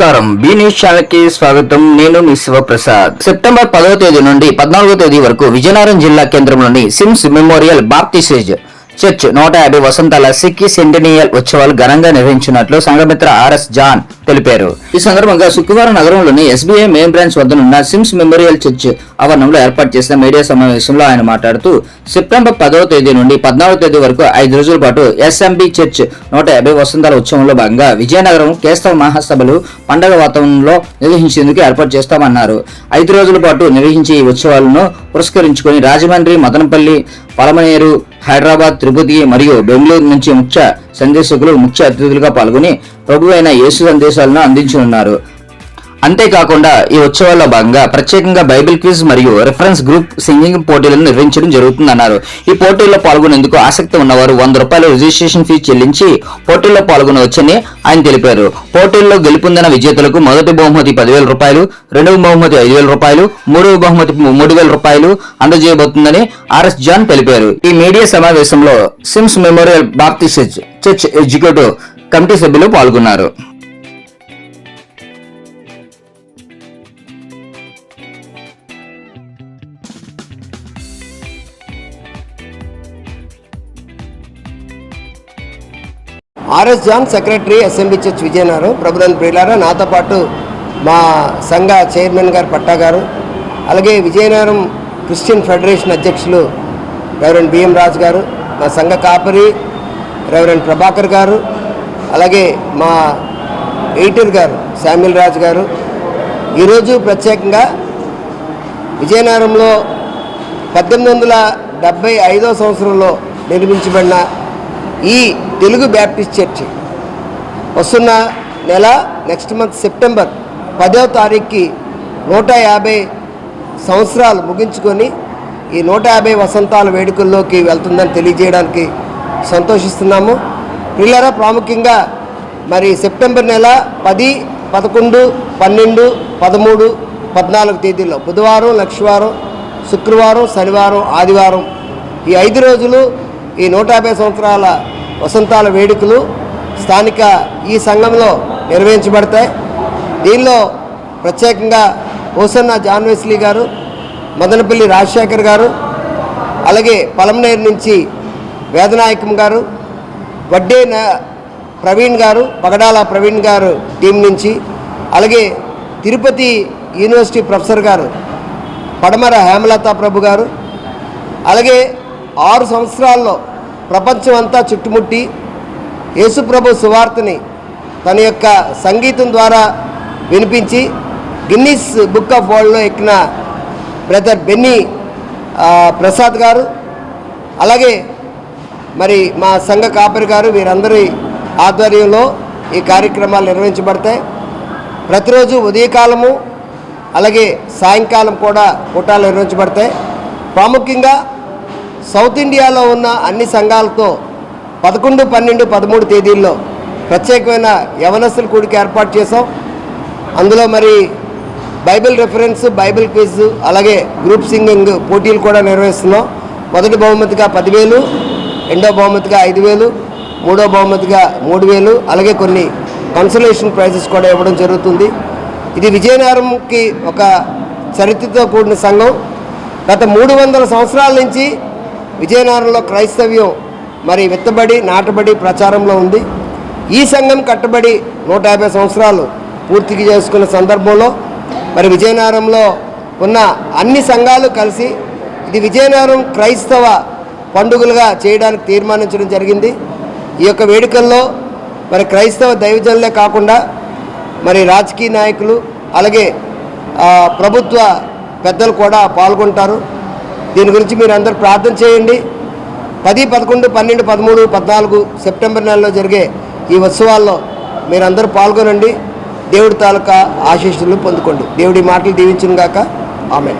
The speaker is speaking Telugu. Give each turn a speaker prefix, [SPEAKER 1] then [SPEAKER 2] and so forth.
[SPEAKER 1] నమస్కారం. బి న్యూస్ ఛానల్కి స్వాగతం. నేను మీ శివప్రసాద్. సెప్టెంబర్ పదవ తేదీ నుండి పద్నాలుగో తేదీ వరకు విజయనగరం జిల్లా కేంద్రంలోని సిమ్స్ మెమోరియల్ బాప్తిసేజ్ చర్చ్ నూట యాభై వసంతాల సిక్కి సెంటినియల్ ఉత్సవాలు ఘనంగా నిర్వహించినట్లు సంఘమిత్ర ఆర్ఎస్ జాన్ తెలిపారు. ఈ సందర్భంగా శుక్రవారం నగరంలోని ఎస్బీఐ మెయిన్ బ్రాంచ్ వద్దనున్న సిమ్స్ మెమోరియల్ చర్చ్ ఆవరణంలో ఏర్పాటు చేసిన మీడియా సమావేశంలో ఆయన మాట్లాడుతూ సెప్టెంబర్ పదవ తేదీ నుండి పద్నాలుగు తేదీ వరకు ఐదు రోజుల పాటు ఎస్ఎంబి చర్చ్ నూట యాభై వసంతాల ఉత్సవంలో భాగంగా విజయనగరం కేస్తవ మహాసభలు పండగ వాతావరణంలో నిర్వహించేందుకు ఏర్పాటు చేస్తామన్నారు. ఐదు రోజుల పాటు నిర్వహించే ఈ ఉత్సవాలను పురస్కరించుకొని రాజమండ్రి మదనపల్లి పలమనేరు హైదరాబాద్ తిరుపతి మరియు బెంగళూరు నుంచి ముఖ్య సందేశకులు ముఖ్య అతిథులుగా పాల్గొని ప్రభు అయిన యేసు సందేశాలను అందించనున్నారు. అంతేకాకుండా ఈ ఉత్సవాల్లో భాగంగా ప్రత్యేకంగా బైబిల్ క్విజ్ మరియు రిఫరెన్స్ గ్రూప్ సింగింగ్ పోటీలను నిర్వహించడం జరుగుతుందన్నారు. ఈ పోటీల్లో పాల్గొనేందుకు ఆసక్తి ఉన్నవారు వంద రూపాయల రిజిస్ట్రేషన్ ఫీజు చెల్లించి పోటీల్లో పాల్గొనవచ్చని ఆయన తెలిపారు. పోటీల్లో గెలుపొందిన విజేతలకు మొదటి బహుమతి పదివేల రూపాయలు రెండవ బహుమతి ఐదు వేల రూపాయలు మూడవ బహుమతి మూడు వేల రూపాయలు అందజేయబోతుందని ఆర్ఎస్ జాన్ తెలిపారు. ఈ మీడియా సమావేశంలో Sims memorial Baptist church executive committee సభ్యులు పాల్గొన్నారు.
[SPEAKER 2] RS John secretary assembly church Vizianagaram ప్రభుత్వం బ్రిలారా నాతో పాటు మా సంఘ చైర్మన్ గారు పట్టా గారు అలాగే విజయనగరం క్రిస్టియన్ ఫెడరేషన్ అధ్యక్షులు రెవరెండ్ బిఎం రాజు గారు మా సంఘ కాపరి రెవరెండ్ ప్రభాకర్ గారు అలాగే మా ఎయిటర్ గారు శామ్యుల్ రాజు గారు. ఈరోజు ప్రత్యేకంగా విజయనగరంలో పద్దెనిమిది వందల డెబ్భై ఐదో సంవత్సరంలో నిర్మించబడిన ఈ తెలుగు బ్యాప్టిస్ట్ చర్చి వస్తున్న నెల నెక్స్ట్ మంత్ సెప్టెంబర్ పదవ తారీఖుకి నూట యాభై సంవత్సరాలు ముగించుకొని ఈ నూట యాభై వసంతాల వేడుకల్లోకి వెళ్తుందని తెలియజేయడానికి సంతోషిస్తున్నాము. పిల్లరా ప్రాముఖ్యంగా మరి సెప్టెంబర్ నెల పది పదకొండు పన్నెండు పదమూడు పద్నాలుగు తేదీల్లో బుధవారం లక్షవారం శుక్రవారం శనివారం ఆదివారం ఈ ఐదు రోజులు ఈ నూట యాభై సంవత్సరాల వసంతాల వేడుకలు స్థానిక ఈ సంఘంలో నిర్వహించబడతాయి. దీనిలో ప్రత్యేకంగా హోసన్న జాన్వేస్లీ గారు మదనపల్లి రాజశేఖర్ గారు అలాగే పలమనేరు నుంచి వేదనాయకం గారు వడ్డే న- ప్రవీణ్ గారు పగడాల ప్రవీణ్ గారు టీం నుంచి అలాగే తిరుపతి యూనివర్సిటీ ప్రొఫెసర్ గారు పడమర హేమలత ప్రభు గారు అలాగే ఆరు సంవత్సరాల్లో ప్రపంచం అంతా చుట్టుముట్టి యేసుప్రభు సువార్తని తన యొక్క సంగీతం ద్వారా వినిపించి గిన్నిస్ బుక్ ఆఫ్ వరల్డ్లో ఎక్కిన బ్రదర్ బెన్నీ ప్రసాద్ గారు అలాగే మరి మా సంఘ కాపరి గారు వీరందరి ఆధ్వర్యంలో ఈ కార్యక్రమాలు నిర్వహించబడతాయి. ప్రతిరోజు ఉదయకాలము అలాగే సాయంకాలం కూడా పుటాలు నిర్వహించబడతాయి. ప్రాముఖ్యంగా సౌత్ ఇండియాలో ఉన్న అన్ని సంఘాలతో పదకొండు పన్నెండు పదమూడు తేదీల్లో ప్రత్యేకమైన యవనస్తుల కూడికి ఏర్పాటు చేసాం అందులో మరి బైబిల్ రెఫరెన్స్ బైబిల్ క్విజ్ అలాగే గ్రూప్ సింగింగ్ పోటీలు కూడా నిర్వహిస్తున్నాం. మొదటి బహుమతిగా పదివేలు రెండో బహుమతిగా ఐదు వేలు మూడో బహుమతిగా మూడు వేలు అలాగే కొన్ని కన్సలేషన్ ప్రైజెస్ కూడా ఇవ్వడం జరుగుతుంది. ఇది విజయనగరంకి ఒక చరిత్రతో కూడిన సంఘం. గత మూడు వందల సంవత్సరాల నుంచి విజయనగరంలో క్రైస్తవ్యం మరి విత్తబడి నాటబడి ప్రచారంలో ఉంది. ఈ సంఘం కట్టబడి నూట యాభై సంవత్సరాలు పూర్తికి చేసుకున్న సందర్భంలో మరి విజయనగరంలో ఉన్న అన్ని సంఘాలు కలిసి ఇది విజయనగరం క్రైస్తవ పండుగలుగా చేయడానికి తీర్మానించడం జరిగింది. ఈ యొక్క వేడుకల్లో మరి క్రైస్తవ దైవజనులే కాకుండా మరి రాజకీయ నాయకులు అలాగే ప్రభుత్వ పెద్దలు కూడా పాల్గొంటారు. దీని గురించి మీరు అందరూ ప్రార్థన చేయండి. పది పదకొండు పన్నెండు పదమూడు పద్నాలుగు సెప్టెంబర్ నెలలో జరిగే ఈ ఉత్సవాల్లో మీరందరూ పాల్గొనండి. దేవుడి తాలూకా ఆశీస్సులు పొందుకోండి. దేవుడి మాటలు దీవించిన గాక ఆమె